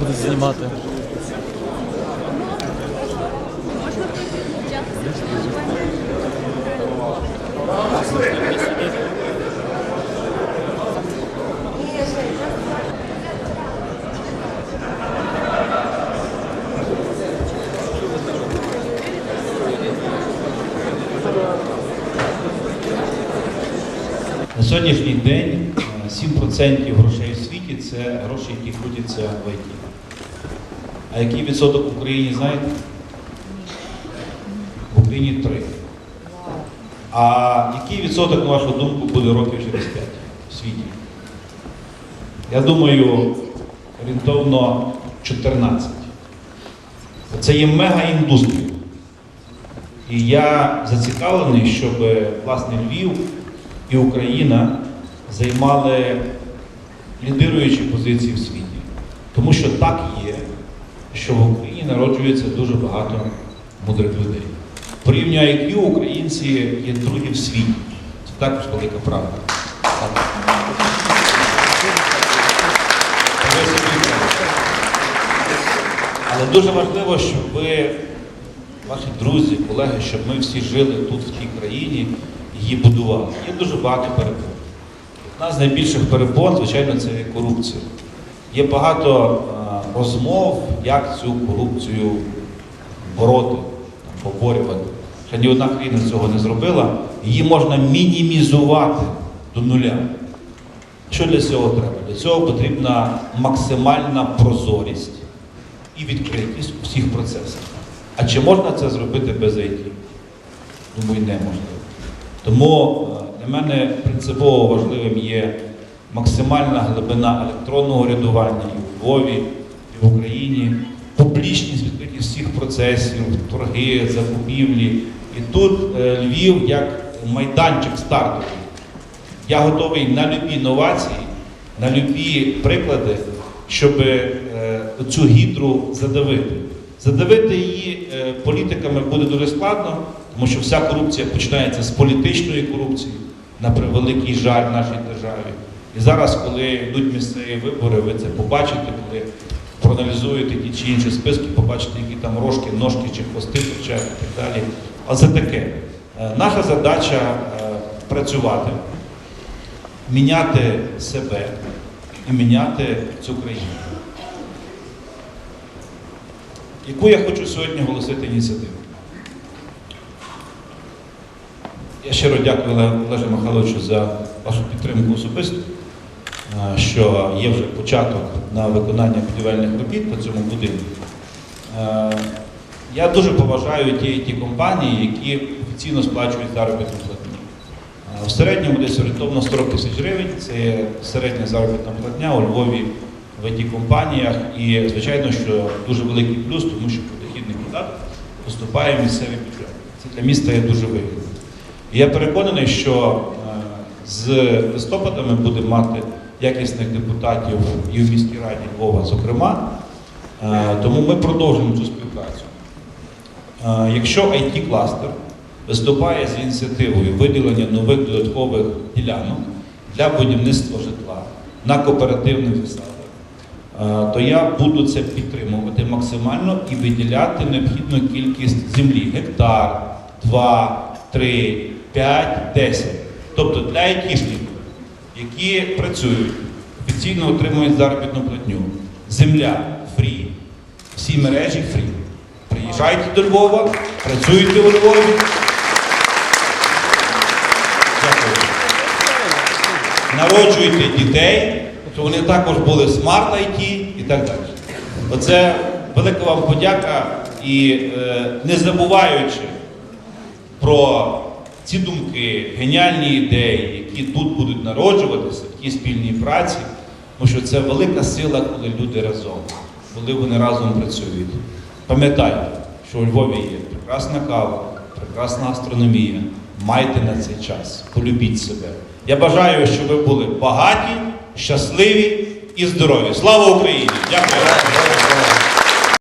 Буду знімати. Сьогоднішній день е, 7% грошей у світі це гроші, які крутяться в ІТ. А який відсоток в Україні, знаєте? В Україні 3. А який відсоток, на вашу думку, буде років через 5 в світі? Я думаю, орієнтовно 14. Це є мега-індустрія. І я зацікавлений, щоб власне Львів і Україна займали лідируючі позиції в світі. Тому що так є, що в Україні народжується дуже багато мудрих людей. Порівнює IQ українці є другі в світі. Це також велика правда. Але дуже важливо, щоб ви, ваші друзі, колеги, щоб ми всі жили тут, в тій країні, її будували. Є дуже багато перепон. Одна з найбільших перепон, звичайно, це корупція. Є багато е, розмов, як цю корупцію бороти, поборювати. Ще ні одна країна цього не зробила. Її можна мінімізувати до нуля. Що для цього треба? Для цього потрібна максимальна прозорість і відкритість у всіх процесах. А чи можна це зробити без IT? Думаю, неможливо. Тому е, для мене принципово важливим є максимальна глибина електронного рядування і у Львові, і в Україні, публічність відкритість всіх процесів, торги, закупівлі. І тут е, Львів як майданчик стартовий. Я готовий на любі інновації, на любі приклади, щоб е, цю гідру задавити. Задавити її е, політиками буде дуже складно, тому що вся корупція починається з політичної корупції, на превеликий жаль в нашій державі. І зараз, коли йдуть місцеві вибори, ви це побачите, коли проаналізуєте ті чи інші списки, побачите, які там рожки, ножки чи хвости торчать і так далі. А це таке. Е, Наша задача е, працювати, міняти себе і міняти цю країну. Яку я хочу сьогодні оголосити ініціативу? Я щиро дякую Оле- Олежу Михайловичу за вашу підтримку особисто, що є вже початок на виконання будівельних робіт по цьому будинку. Я дуже поважаю ті, ті компанії, які офіційно сплачують заробітну платню. В середньому десь орієнтовно 40 тисяч гривень це середня заробітна платня у Львові в it компаніях. І звичайно, що дуже великий плюс, тому що подохідний податок поступає в місцевий бюджет. Це для міста є дуже вигідно. І я переконаний, що е, з листопада ми будемо мати якісних депутатів і в міській раді Львова, зокрема. Е, Тому ми продовжимо цю співпрацю. Е, Якщо it кластер виступає з ініціативою виділення нових додаткових ділянок для будівництва житла на кооперативних засадах, то я буду це підтримувати максимально і виділяти необхідну кількість землі гектар, 2, 3, 5, 10. Тобто для айтішників, які працюють, офіційно отримують заробітну платню. Земля фрі, всі мережі фрі. Приїжджайте до Львова, працюйте у Львові. Дякую. Народжуйте дітей, щоб вони також були смарт IT і так далі. Оце велика вам подяка і е, не забуваючи про ці думки, геніальні ідеї, які тут будуть народжуватися в тій спільній праці, тому що це велика сила, коли люди разом, коли вони разом працюють. Пам'ятайте, що у Львові є прекрасна кава, прекрасна астрономія, Майте на цей час, полюбіть себе. Я бажаю, щоб ви були багаті, щасливі і здорові. Слава Україні! Дякую.